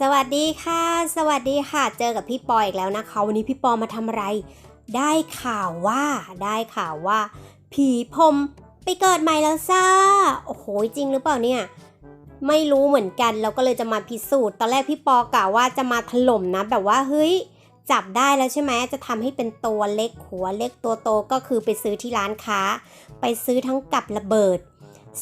สวัสดีค่ะ สวัสดีค่ะ เจอกับพี่ปออีกแล้วนะคะ วันนี้พี่ปอมาทำอะไร ได้ข่าวว่า ได้ข่าวว่า ผีพรมไปเกิดใหม่แล้วซ่า โอ้โห จริงหรือเปล่าเนี่ย ไม่รู้เหมือนกัน เราก็เลยจะมาพิสูจน์ ตอนแรกพี่ปอกล่าวว่าจะมาถล่มนะ แบบว่า เฮ้ย จับได้แล้วใช่ไหม จะทำให้เป็นตัวเล็กหัวเล็กตัวโต ก็คือไปซื้อที่ร้านค้า ไปซื้อทั้งกับระเบิด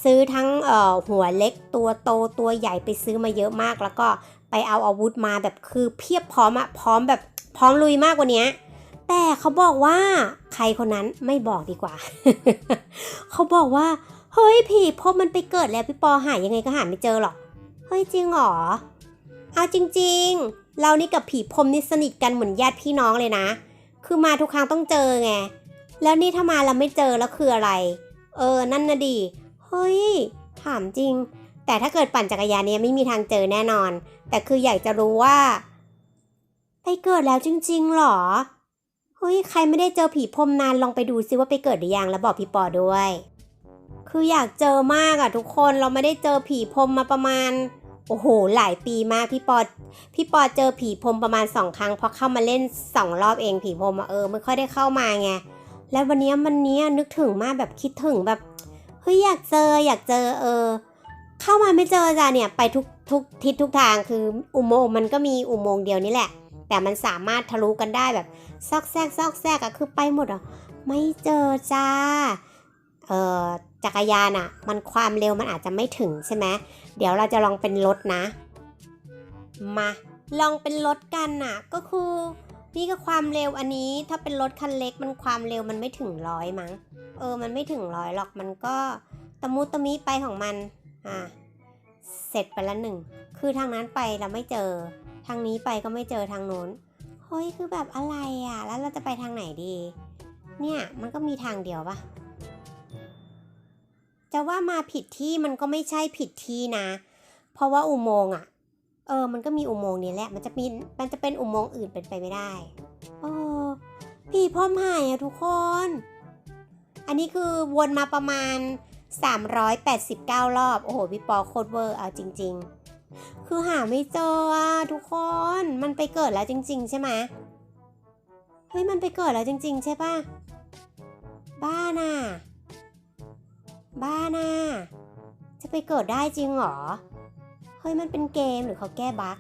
ซื้อทั้งเอ่อหัวเล็กตัวโตตัวใหญ่ไปซื้อมาเยอะมาก แล้วก็ ไปเอาอาวุธมาแบบคือเพียบพร้อมอะพร้อมแบบพร้อมลุยมากกว่านี้แต่เขาบอกว่าใครคนนั้นไม่บอกดีกว่า เขาบอกว่า เฮ้ยผีพบมันไปเกิดแล้วพี่ปอหายยังไงก็หาไม่เจอหรอก เฮ้ยจริงเหรอ เอาจริง ๆ เรานี่กับผีพรมนี่สนิทกันเหมือนญาติพี่น้องเลยนะ คือมาทุกครั้งต้องเจอไง แล้วนี่ถ้ามาเราไม่เจอแล้วคืออะไร เออนั่นนะดิเฮ้ย ถามจริง แต่ถ้าเกิดปั่นจักรยานเนี่ยไม่มีทางเจอแน่นอน แต่คืออยากจะรู้ว่า ไปเกิดแล้วจริงๆหรอ เฮ้ยใครไม่ได้เจอผีพรมนานลองไปดูซิว่าไปเกิดหรือยังแล้วบอกพี่ปอด้วย คืออยากเจอมากอะทุกคนเราไม่ได้เจอผีพรมมาประมาณ โอ้โห หลายปีมากพี่ปอ พี่ปอเจอผีพรมประมาณสองครั้งเพราะเข้ามาเล่นสองรอบเองผีพรมเออไม่ค่อยได้เข้ามาไง แล้ววันนี้วันเนี้ยนึกถึงมากแบบคิดถึงแบบเฮ้ยอยากเจออยากเจอเออ เข้ามาไม่เจอจ้ะเนี่ยไปทุกทุกทิศทุกทางคืออุโมงค์มันก็มีอุโมงค์เดียวนี่แหละ แต่มันสามารถทะลุกันได้แบบซอกแซกซอกแซกอะคือไปหมดอะไม่เจอจ้าเออจักรยานอะมันความเร็วมันอาจจะไม่ถึงใช่ไหมเดี๋ยวเราจะลองเป็นรถนะ มาลองเป็นรถกันน่ะ ก็คือนี่ก็ความเร็วอันนี้ถ้าเป็นรถคันเล็กมันความเร็วมันไม่ถึงร้อยมั้ง เออมันไม่ถึงร้อยหรอกมันก็ตะมุตะมิไปของมัน อ่าเสร็จไปละหนึ่ง คือทางนั้นไปเราไม่เจอ ทางนี้ไปก็ไม่เจอทางโน้น เฮ้ยคือแบบอะไรอะ แล้วเราจะไปทางไหนดี เนี่ยมันก็มีทางเดียวปะจะว่ามาผิดที่มันก็ไม่ใช่ผิดที่นะ เพราะว่าอุโมงค์อะ เออ มันก็มีอุโมงค์นี้แหละ มันจะมี มันจะเป็นอุโมงค์อื่นเป็นไปไม่ได้เออผีพ่อมหายอะทุกคน อันนี้คือวนมาประมาณ 389 รอบ โอ้โห พี่ปอโคตรเวอร์เอาจริง ๆ คือหาไม่เจออะทุกคน มันไปเกิดแล้วจริง ๆ ใช่ไหมเฮ้ย มันไปเกิดแล้วจริง ๆ ใช่ปะบ้าน่ะ บ้าน่ะ จะไปเกิดได้จริงเหรอ เฮ้ย มันเป็นเกมหรือเขาแก้บั๊ก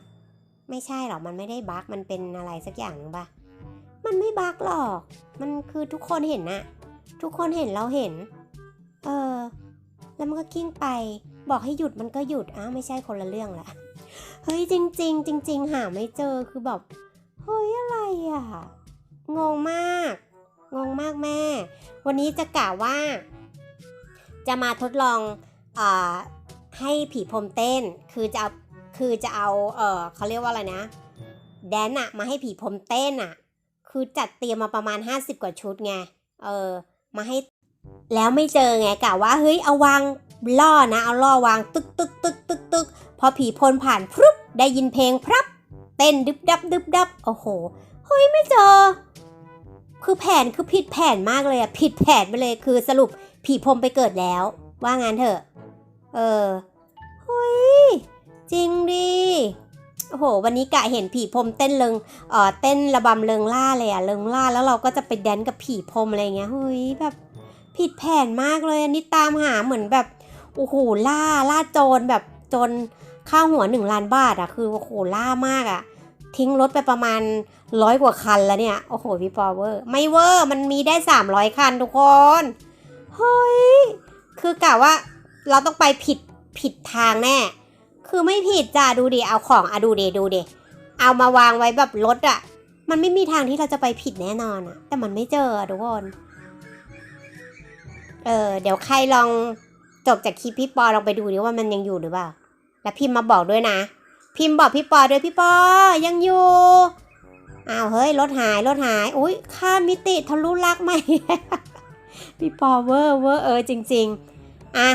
ไม่ใช่หรอก มันไม่ได้บั๊กมันเป็นอะไรสักอย่างนึงปะมันไม่บั๊กหรอก มันคือทุกคนเห็นน่ะทุกคนเห็นเราเห็น เออ แล้วมันก็กิ้งไป บอกให้หยุดมันก็หยุดอ้าวไม่ใช่คนละเรื่องละเฮ้ยจริง ๆ จริง ๆ หาไม่เจอคือแบบเฮ้ยอะไรอะงงมาก งงมากแม่ วันนี้จะกล่าวว่า จะมาทดลองอ่าให้ผีพรมเต้น คือจะเอาคือจะเอาเออเขาเรียกว่าอะไรนะ แดนอะมาให้ผีพรมเต้นอะคือจัดเตรียมมาประมาณ 50 กว่าชุดไง เออ มาให้ แล้วไม่เจอไงกะว่าเฮ้ยเอาวางล่อนะ เอาล่อวางตึกตึกตึกตึกตึกพอผีพลผ่านพรุบได้ยินเพลงพรับ เต้นดึบดับดึบดับโอ้โหเฮ้ยไม่เจอ คือแผนคือผิดแผนมากเลยอะผิดแผนไปเลยคือสรุปผีพรมไปเกิดแล้ว ว่างั้นเถอะ เออเฮ้ยจริงดิโอ้โห วันนี้กะเห็นผีพรมเต้นเริงเออเต้นระบำเริงล่าเลยอะเริงล่าแล้วเราก็จะไปแดนกับผีพรมอะไรเงี้ยเฮ้ยแบบ ผิดแผนมากเลยอันนี้ตามหาเหมือนแบบโอ้โหล่าล่าโจรแบบโจรข้าวหัวหนึ่งล้านบาทอะคือโอ้โหล่ามากอะทิ้งรถไปประมาณร้อยกว่าคันแล้วเนี่ยโอ้โหพี่ปอเวอร์ไม่เวอร์มันมีได้สามร้อยคันทุกคนเฮ้ยคือกะว่าเราต้องไปผิดผิดทางแน่ คือไม่ผิดจ้ะดูดิเอาของอะดูดิดูดิเอามาวางไว้แบบรถอะมันไม่มีทางที่เราจะไปผิดแน่นอนอะแต่มันไม่เจอทุกคน เออ เดี๋ยวใครลองจบจากคลิปพี่ปอลองไปดูดิว่ามันยังอยู่หรือเปล่า แล้วพิมพ์มาบอกด้วยนะ พิมพ์บอกพี่ปอด้วยพี่ปอ ยังอยู่อ้าวเฮ้ยรถหายรถหายอุ้ยข้ามมิติทะลุลักไหม พี่ปอเวอร์เวอร์เออจริง ๆ อะ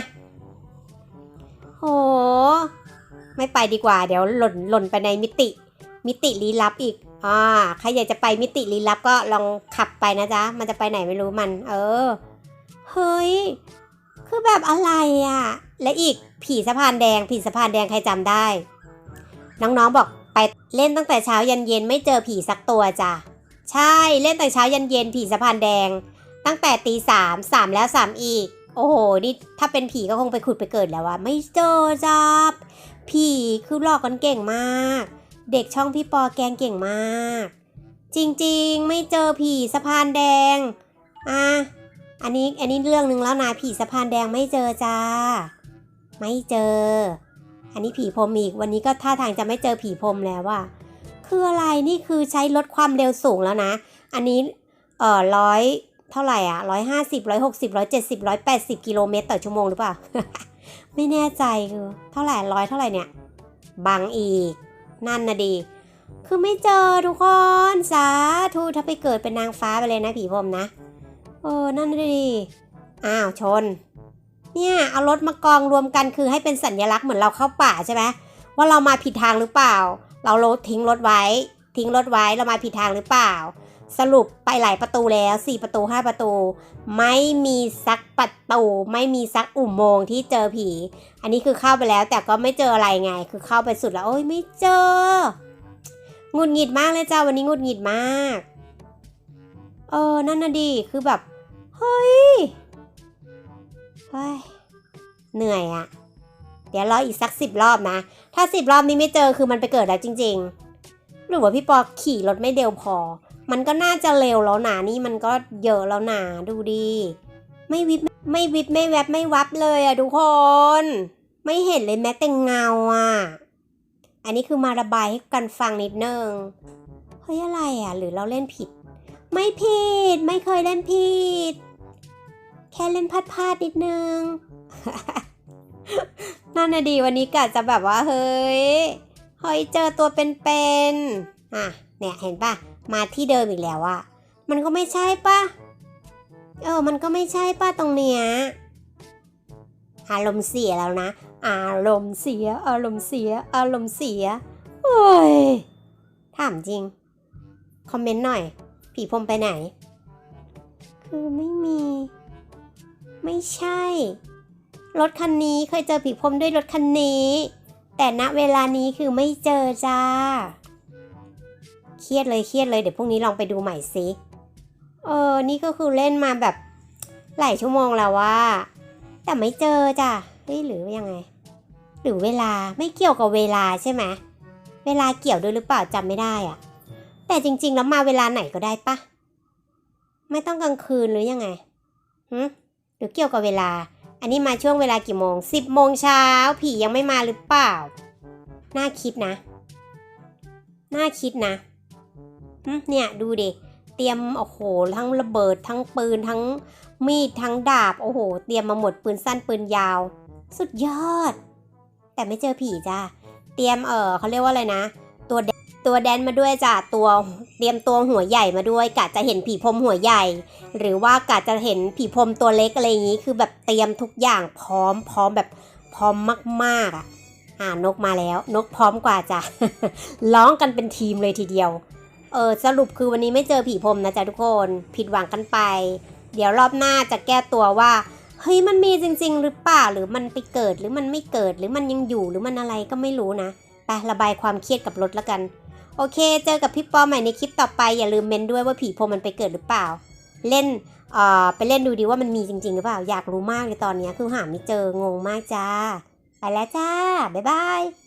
โห ไม่ไปดีกว่า เดี๋ยวหล่นหล่นไปในมิติ มิติลี้ลับอีกอ่าใครอยากจะไปมิติลี้ลับก็ลองขับไปนะจ๊ะ มันจะไปไหนไม่รู้มัน เออ เฮ้ย คือแบบอะไรอะ่ะ และอีกผีสะพานแดง ผีสะพานแดงใครจำได้ น้องๆบอกไปเล่นตั้งแต่เช้ายันเย็นไม่เจอผีสักตัวจ้ะ ใช่เล่นแต่เช้ายันเย็นผีสะพานแดง ตั้งแต่ตีสามสามแล้วสามอีก โอ้โหนี่ถ้าเป็นผีก็คงไปขุดไปเกิดแล้วอะไม่เจอจ้าผีคือหลอกกันเก่งมาก เด็กช่องพี่ปอแกงเก่งมาก จริงๆ ไม่เจอผีสะพานแดง อะ อันนี้อันนี้เรื่องหนึ่งแล้วนะผีสะพานแดงไม่เจอจ้า ไม่เจอ อันนี้ผีพรมอีกวันนี้ก็ท่าทางจะไม่เจอผีพรมแล้วว่า คืออะไรนี่คือใช้ลดความเร็วสูงแล้วนะ อันนี้เอ่อร้อยเท่าไหร่อะร้อยห้าสิบร้อยหกสิบร้อยเจ็ดสิบร้อยแปดสิบกิโลเมตรต่อชั่วโมงหรือเปล่า ไม่แน่ใจคือเท่าไหร่ร้อยเท่าไหร่เนี่ยบังอีก นั่นนะดี คือไม่เจอทุกคนสาธุถ้าไปเกิดเป็นนางฟ้าไปเลยนะผีพรมนะ เออ นั่นดีอ้าว ชน เนี่ย เอารถมากองรวมกันคือให้เป็นสัญลักษณ์เหมือนเราเข้าป่าใช่ไหมว่าเรามาผิดทางหรือเปล่า เรารถทิ้งรถไว้ ทิ้งรถไว้ เรามาผิดทางหรือเปล่า สรุปไปหลายประตูแล้วสี่ประตูห้าประตู ไม่มีสักประตู ไม่มีสักอุโมงค์ที่เจอผี อันนี้คือเข้าไปแล้วแต่ก็ไม่เจออะไรไง คือเข้าไปสุดแล้ว โอ้ยไม่เจองุดหงิดมากเลยจ้าวันนี้งุดหงิดมาก เออ นั่นน่ะดี คือแบบ เฮ้ย เฮ้ย เหนื่อยอะเดี๋ยวรออีกสักสิบรอบนะ ถ้าสิบรอบนี้ไม่เจอคือมันไปเกิดแล้วจริง ๆ หรือว่าพี่ปอขี่รถไม่เร็วพอ มันก็น่าจะเร็วแล้วนะนี่มันก็เยอะแล้วนะดูดี ไม่วิบไม่วิบไม่แวบไม่วับเลยอะทุกคน ไม่เห็นเลยแม้แต่เงาอะอันนี้คือมาระบายให้กันฟังนิดนึง เฮ้ยอะไรอะหรือเราเล่นผิด ไม่ผิด ไม่เคยเล่นผิด แค่เล่นพลาดพลาดนิดนึง นั่นนะดีวันนี้กะจะแบบว่าเฮ้ยเฮ้ยเจอตัวเป็นๆอะเนี่ยเห็นปะมาที่เดิมอีกแล้วอะมันก็ไม่ใช่ปะเออ มันก็ไม่ใช่ปะตรงเนี้ยอารมณ์เสียแล้วนะ อารมณ์เสีย อารมณ์เสีย อารมณ์เสีย โอ้ย ถามจริง คอมเมนต์หน่อย ผีพรมไปไหน คือไม่มี ไม่ใช่ รถคันนี้เคยเจอผีพรมด้วยรถคันนี้ แต่ณเวลานี้คือไม่เจอจ้า เครียดเลยเครียดเลยเดี๋ยวพรุ่งนี้ลองไปดูใหม่สิเออ นี่ก็คือเล่นมาแบบหลายชั่วโมงแล้วว่า แต่ไม่เจอจ้ะเฮ้ยหรือยังไง หรือเวลาไม่เกี่ยวกับเวลาใช่ไหมเวลาเกี่ยวด้วยหรือเปล่าจำไม่ได้อะ แต่จริง ๆ แล้วมาเวลาไหนก็ได้ปะ ไม่ต้องกลางคืนหรือยังไงหืหรือเกี่ยวกับเวลา อันนี้มาช่วงเวลากี่โมงสิบโมงเช้า ผียังไม่มาหรือเปล่า น่าคิดนะ น่าคิดนะเนี่ยดูดิ เตรียมโอ้โห ทั้งระเบิดทั้งปืนทั้งมีดทั้งดาบ โอ้โห เตรียมมาหมดปืนสั้นปืนยาว สุดยอด แต่ไม่เจอผีจ้าเตรียมเออเขาเรียกว่าอะไรนะ ตัวแดตัวแดนมาด้วยจ้ะตัวเตรียมตัวหัวใหญ่มาด้วยกะจะเห็นผีพรมหัวใหญ่ หรือว่ากะจะเห็นผีพรมตัวเล็กอะไรอย่างนี้คือแบบเตรียมทุกอย่างพร้อมพร้อมแบบพร้อมมากๆอะอ่านกมาแล้ว นกพร้อมกว่าจ้ะร้องกันเป็นทีมเลยทีเดียว เออสรุปคือวันนี้ไม่เจอผีพรมนะจ๊ะทุกคนผิดหวังกันไป เดี๋ยวรอบหน้าจะแก้ตัวว่าเฮ้ยมันมีจริง ๆ หรือเปล่าหรือมันไปเกิดหรือมันไม่เกิดหรือมันยังอยู่หรือมันอะไรก็ไม่รู้นะไประบายความเครียดกับรถแล้วกัน โอเค เจอกับพี่ปอใหม่ในคลิปต่อไป อย่าลืมเมนด้วยว่าผีพรมมันไปเกิดหรือเปล่า เล่นเอ่อไปเล่นดูดีว่ามันมีจริง ๆ หรือเปล่า อยากรู้มากเลยตอนนี้คือหาไม่เจองงมากจ้า ไปแล้วจ้า บ๊ายบาย